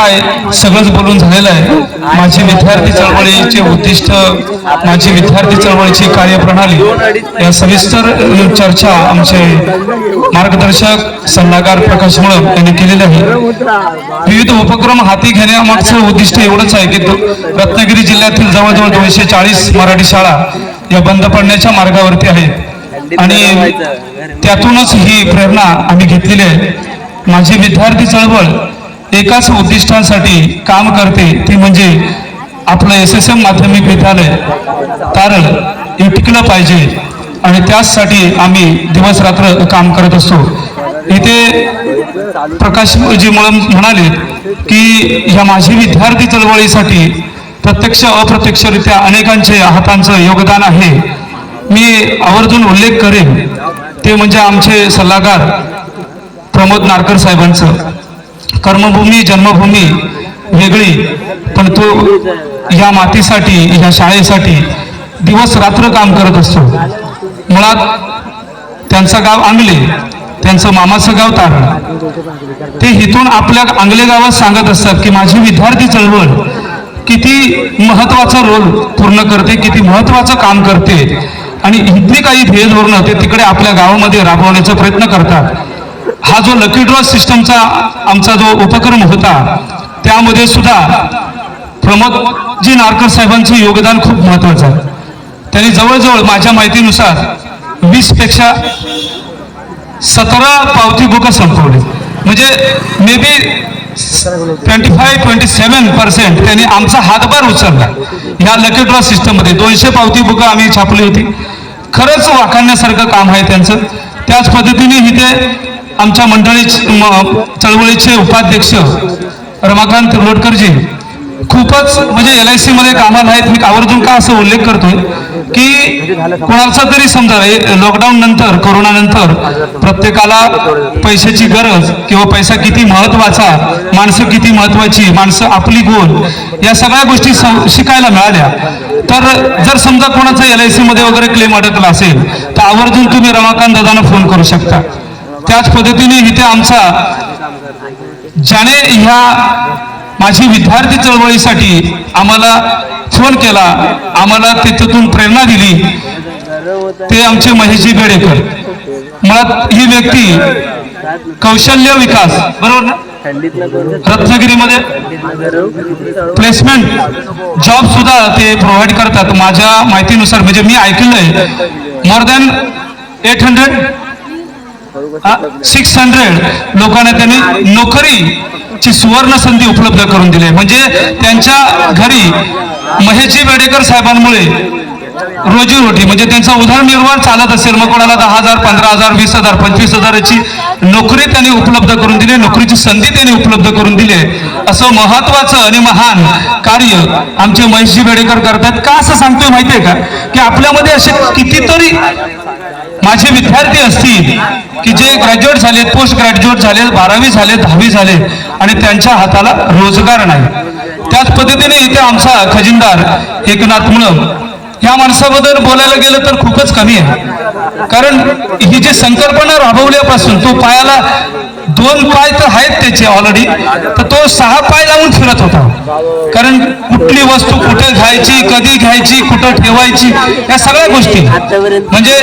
काय सगळंच बोलून झालेलं आहे. माझी विद्यार्थी चळवळीचे उद्दिष्ट माझी विद्यार्थी चळवळीची कार्यप्रणाली या सविस्तर चर्चा आमचे मार्गदर्शक सल्लागार प्रकाश मुळम यांनी केलेली आहे. विविध उपक्रम हाती घेण्यामागचं उद्दिष्ट एवढंच आहे की रत्नागिरी जिल्ह्यातील जवळजवळ दोनशे चाळीस मराठी शाळा या बंद पडण्याच्या मार्गावरती आहेत. आणि त्यातूनच ही प्रेरणा आम्ही घेतलेली आहे. माझी विद्यार्थी चळवळ एकाच उद्दिष्टासाठी काम करते ती म्हणजे आपलं एस एस एम माध्यमिक विद्यालय. तारळ हे टिकलं पाहिजे आणि त्याचसाठी आम्ही दिवस रात्र काम करत असतो. इथे प्रकाशजी म्हणून म्हणाले की ह्या माझी विद्यार्थी चळवळीसाठी प्रत्यक्ष अप्रत्यक्षरित्या अनेकांचे हातांचं योगदान आहे. मी आवर्जून उल्लेख करेन ते म्हणजे आमचे सल्लागार प्रमोद नारकर साहेबांचं. कर्मभूमी जन्मभूमी वेगळी पण तो या मातीसाठी या शाळेसाठी दिवस रात्र काम करत असतो. मुळात त्यांचं गाव आंगले त्यांचं मामाचं गाव तारण. ते इथून आपल्या आंगले गावात सांगत असतात की माझी विद्यार्थी चळवळ किती महत्त्वाचा रोल पूर्ण करते किती महत्वाचं काम करते. आणि इथली काही ध्येय धोरणं ते तिकडे आपल्या गावामध्ये राबवण्याचा प्रयत्न करतात. हा जो लकी ड्रॉ सिस्टमचा आमचा जो उपक्रम होता त्यामध्ये सुद्धा प्रमोदजी नारकर साहेबांचं योगदान खूप महत्वाचं आहे. त्यांनी जवळजवळ माझ्या माहितीनुसार वीसपेक्षा सतरा पावती बुकं संपवली. म्हणजे maybe twenty five twenty seven percent त्यांनी आमचा हातभार उचलला. ह्या लकी ड्रॉ सिस्टममध्ये दोनशे पावती बुकं आम्ही छापली होती. खरंच वाखाणण्यासारखं काम आहे त्यांचं. त्याच पद्धतीने इथे आमच्या मंडळी चळवळीचे उपाध्यक्ष रमाकांत लोटकरजी खूपच म्हणजे एल आय सी मध्ये कामाला आहेत. मी आवर्जून का असं उल्लेख करतोय की कोणाचा तरी समजा लॉकडाऊन नंतर कोरोना नंतर प्रत्येकाला पैशाची गरज किंवा पैसा किती महत्त्वाचा माणसं किती महत्वाची माणसं आपली गुण या सगळ्या गोष्टी शिकायला मिळाल्या. तर जर समजा कोणाचा एल आय सी मध्ये वगैरे क्लेम अडकला असेल तर आवर्जून तुम्ही रमाकांत दादांना फोन करू शकता. त्याच पद्धतीने इथे आमचा ज्याने ह्या माझी विद्यार्थी चळवळीसाठी आम्हाला फोन केला. आम्हाला त्याच्यातून प्रेरणा दिली. ते आमचे महेशजी बेडेकर. मुळात ही व्यक्ती कौशल्य विकास बरोबर ना? रत्नागिरीमध्ये प्लेसमेंट जॉब सुद्धा ते प्रोव्हाइड करतात. माझ्या माहितीनुसार म्हणजे मी ऐकलंय more than eight hundred six hundred लोकांना त्यांनी नोकरीची सुवर्ण संधी उपलब्ध करून दिली म्हणजे त्यांच्या घरी महेशजी बेडेकर साहेबांमुळे रोजी रोटी म्हणजे त्यांचा उदरनिर्वाह चालत असेल मग कोणाला दहा हजार पंधरा हजार वीस हजार पंचवीस हजाराची नोकरी त्यांनी उपलब्ध करून दिली नोकरीची संधी त्यांनी उपलब्ध करून दिली असं महत्वाचं आणि महान कार्य आमचे महेशजी बेडेकर करतात. का असं सांगतोय माहितीये का? की आपल्यामध्ये असे कितीतरी माझे विद्यार्थी असतील की जे ग्रॅज्युएट झाले पोस्ट ग्रॅज्युएट झाले बारावी झाले दहावी झाले आणि त्यांच्या हाताला रोजगार नाही. त्याच पद्धतीने इथे आमचा खजिनदार एकनाथ मुळम ह्या माणसाबद्दल बोलायला गेलं तर खूपच कमी आहे. कारण ही जी संकल्पना राबवल्यापासून तो पायाला दोन पाय तर आहेत त्याचे ऑलरेडी तर तो सहा पाय लावून फिरत होता. कारण कुठली वस्तू कुठे घ्यायची कधी घ्यायची कुठं ठेवायची या सगळ्या गोष्टी. म्हणजे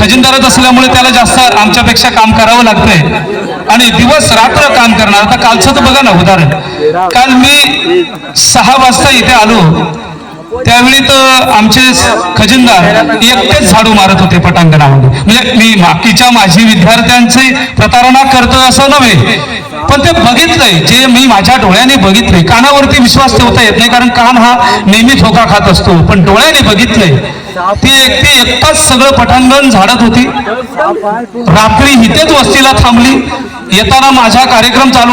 खजिनदारच असल्यामुळे त्याला जास्त आमच्यापेक्षा काम करावं लागतंय. आणि दिवस रात्र काम करणार. आता कालचं तर बघा ना उदाहरण. काल मी सहा वाजता इथे आलो. त्यावेळी तर आमचे खजिनदार एकटेच झाडू मारत होते पटांगणामध्ये म्हणजे मी बाकीच्या माझी विद्यार्थ्यांची प्रतारणा करतो असं नव्हे पण ते बघितलंय. जे मी माझ्या डोळ्याने बघितलंय. कानावरती विश्वास ठेवता येत नाही कारण कान हा नेहमी धोका खात असतो. पण डोळ्याने बघितलंय. ती एकटी एकटाच सगळं पटांगण झाडत होती. रात्री इथेच वस्तीला थांबली. येताना माझा कार्यक्रम चालू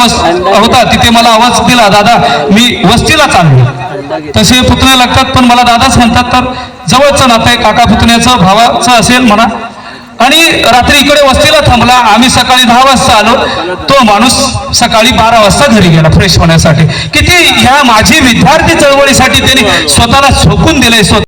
होता तिथे मला आवाज दिला दादा मी वस्तीला चाललो तसे पुतणे लागतात पण मला दादाच म्हणतात तर जवळचं नातं आहे काका पुतण्याचं भावाचं असेल म्हणा. आणि रात्री इकडे वस्तीला थांबला आम्ही सकाळी दहा वाजता आलो. तो माणूस सकाळी बारा वाजता घरी गेला फ्रेश होण्यासाठी. किती ह्या माझी विद्यार्थी चळवळीसाठी त्यांनी स्वतःला झोकून दिलंय स्वतः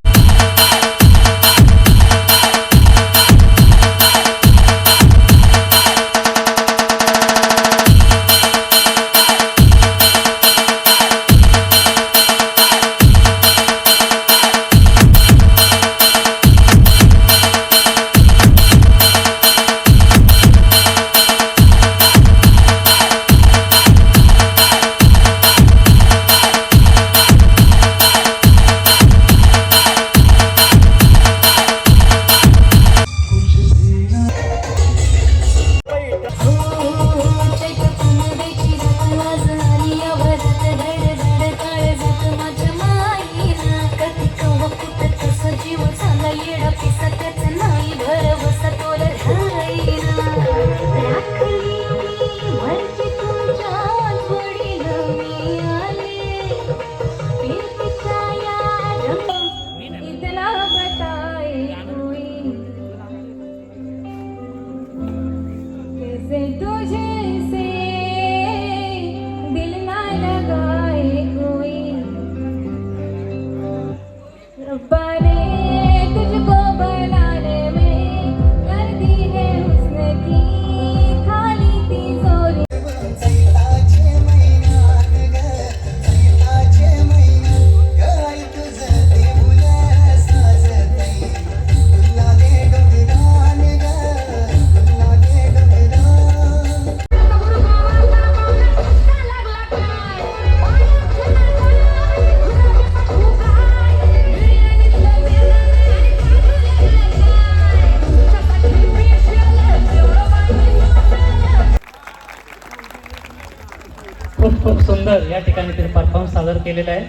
सुंदर या ठिकाणी तिने परफॉर्मन्स सादर केलेला आहे.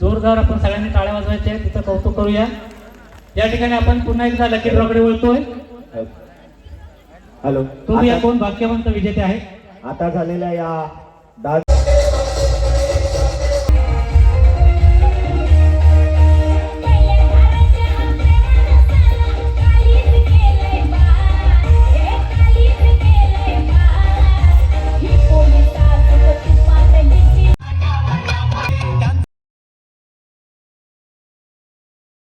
जोरदार आपण सगळ्यांनी टाळ्या वाजवायच्या आहे तिचं कौतुक करूया. या ठिकाणी आपण पुन्हा एकदा लकी ड्रॉकडे वळतोय. हॅलो. तुम्ही या भाग्यवंत विजेते आहे आता झालेल्या या